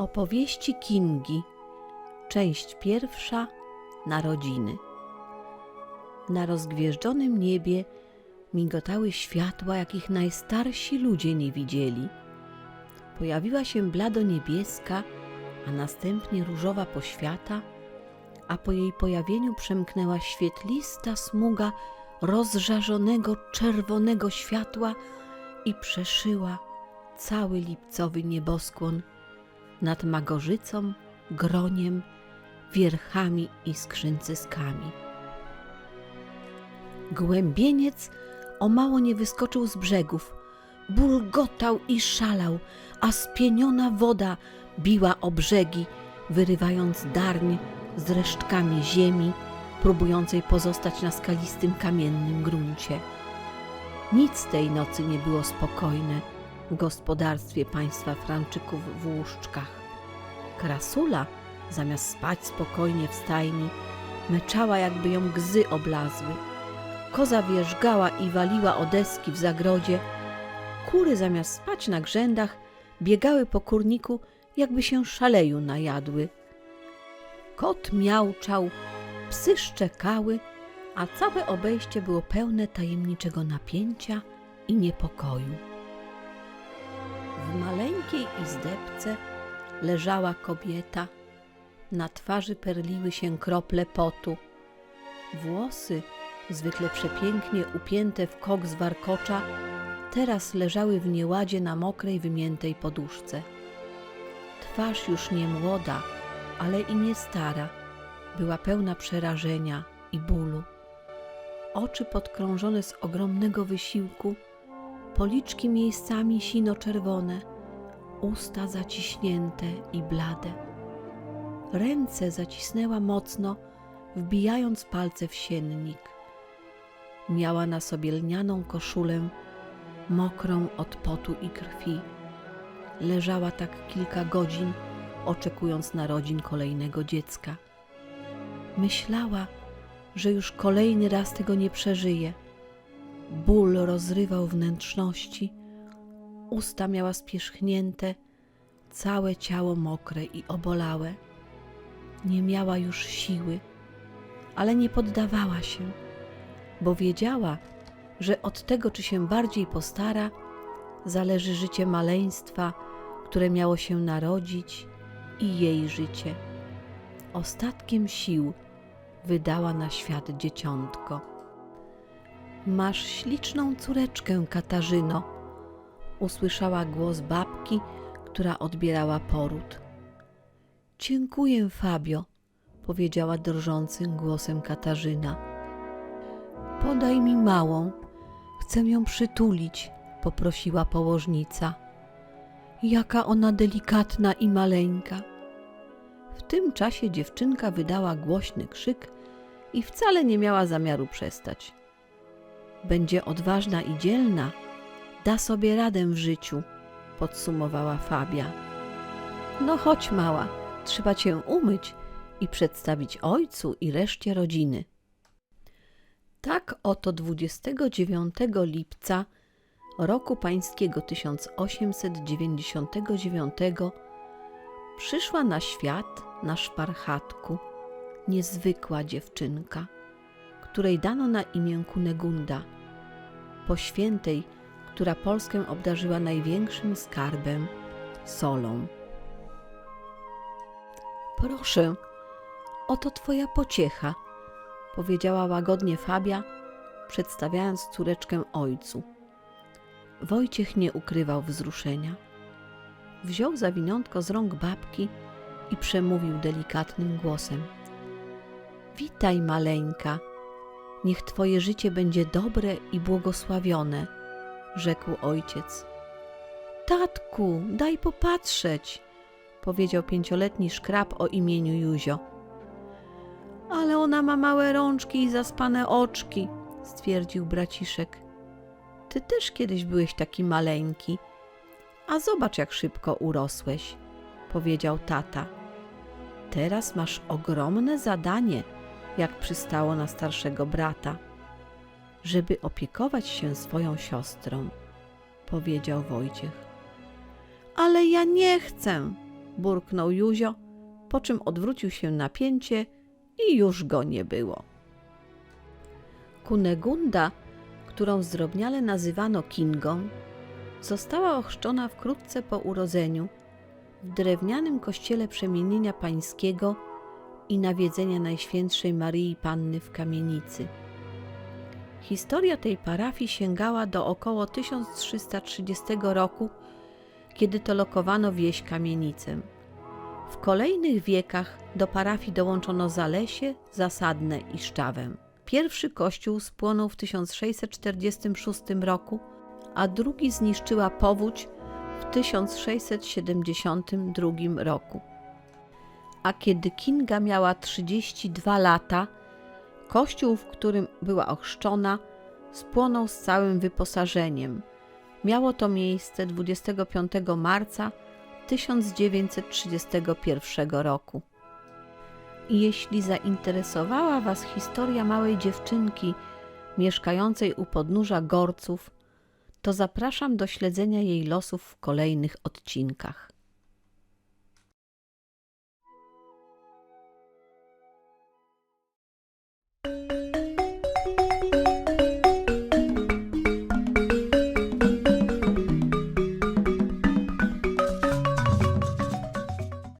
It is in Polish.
Opowieści Kingi, część pierwsza Narodziny. Na rozgwieżdżonym niebie migotały światła, jakich najstarsi ludzie nie widzieli. Pojawiła się blado niebieska, a następnie różowa poświata, a po jej pojawieniu przemknęła świetlista smuga rozżarzonego czerwonego światła i przeszyła cały lipcowy nieboskłon nad Magorzycą, Groniem, Wierchami i Skrzyncyskami. Głębieniec o mało nie wyskoczył z brzegów, bulgotał i szalał, a spieniona woda biła o brzegi, wyrywając darń z resztkami ziemi, próbującej pozostać na skalistym kamiennym gruncie. Nic tej nocy nie było spokojne w gospodarstwie państwa Franczyków w Łuszczkach. Krasula, zamiast spać spokojnie w stajni, meczała jakby ją gzy oblazły. Koza wierzgała i waliła o deski w zagrodzie. Kury zamiast spać na grzędach, biegały po kurniku, jakby się szaleju najadły. Kot miauczał, psy szczekały, a całe obejście było pełne tajemniczego napięcia i niepokoju. W maleńkiej izdebce leżała kobieta. Na twarzy perliły się krople potu. Włosy, zwykle przepięknie upięte w kok z warkocza, teraz leżały w nieładzie na mokrej, wymiętej poduszce. Twarz już nie młoda, ale i nie stara, była pełna przerażenia i bólu. Oczy podkrążone z ogromnego wysiłku, policzki miejscami sino-czerwone, usta zaciśnięte i blade. Ręce zacisnęła mocno, wbijając palce w siennik. Miała na sobie lnianą koszulę, mokrą od potu i krwi. Leżała tak kilka godzin, oczekując narodzin kolejnego dziecka. Myślała, że już kolejny raz tego nie przeżyje. Ból rozrywał wnętrzności, usta miała spierzchnięte, całe ciało mokre i obolałe. Nie miała już siły, ale nie poddawała się, bo wiedziała, że od tego, czy się bardziej postara, zależy życie maleństwa, które miało się narodzić i jej życie. Ostatkiem sił wydała na świat dzieciątko. Masz śliczną córeczkę, Katarzyno, usłyszała głos babki, która odbierała poród. Dziękuję, Fabio, powiedziała drżącym głosem Katarzyna. Podaj mi małą, chcę ją przytulić, poprosiła położnica. Jaka ona delikatna i maleńka. W tym czasie dziewczynka wydała głośny krzyk i wcale nie miała zamiaru przestać. Będzie odważna i dzielna, da sobie radę w życiu, podsumowała Fabia. No chodź, mała, trzeba cię umyć i przedstawić ojcu i reszcie rodziny. Tak oto 29 lipca roku pańskiego 1899 przyszła na świat na szparchatku niezwykła dziewczynka, której dano na imię Kunegunda, po świętej, która Polskę obdarzyła największym skarbem solą. Proszę, oto twoja pociecha, powiedziała łagodnie Fabia, przedstawiając córeczkę ojcu. Wojciech nie ukrywał wzruszenia. Wziął zawiniątko z rąk babki i przemówił delikatnym głosem. Witaj, maleńka. Niech twoje życie będzie dobre i błogosławione, rzekł ojciec. Tatku, daj popatrzeć, powiedział pięcioletni szkrab o imieniu Juzio. Ale ona ma małe rączki i zaspane oczki, stwierdził braciszek. Ty też kiedyś byłeś taki maleńki, a zobacz, jak szybko urosłeś, powiedział tata. Teraz masz ogromne zadanie, jak przystało na starszego brata, żeby opiekować się swoją siostrą, powiedział Wojciech. Ale ja nie chcę, burknął Józio, po czym odwrócił się na pięcie i już go nie było. Kunegunda, którą zdrobniale nazywano Kingą, została ochrzczona wkrótce po urodzeniu w drewnianym kościele przemienienia pańskiego i nawiedzenia Najświętszej Maryi Panny w kamienicy. Historia tej parafii sięgała do około 1330 roku, kiedy to lokowano wieś Kamienicę. W kolejnych wiekach do parafii dołączono Zalesie, Zasadne i Szczawę. Pierwszy kościół spłonął w 1646 roku, a drugi zniszczyła powódź w 1672 roku. A kiedy Kinga miała 32 lata, kościół, w którym była ochrzczona, spłonął z całym wyposażeniem. Miało to miejsce 25 marca 1931 roku. Jeśli zainteresowała Was historia małej dziewczynki mieszkającej u podnóża Gorców, to zapraszam do śledzenia jej losów w kolejnych odcinkach.